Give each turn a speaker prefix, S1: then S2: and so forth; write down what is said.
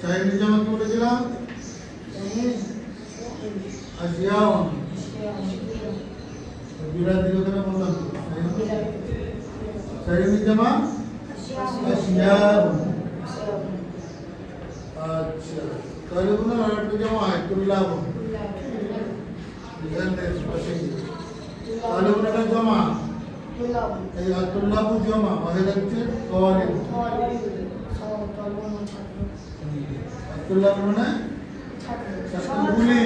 S1: শাহিদ জামা কি বলেছিলাম আসিয়াও বিরাট দিল কেন বললাম শাহিদ জামা আসিয়াও আচ্ছা তাহলে কোনো আরেকটা জামা আয়তুল্লাহ তাহলে ওনাটা জমা। এই আতুল্লাহ জমা হয়ে যাচ্ছে কওয়ালে করলাম মানে ছাত্রগুলি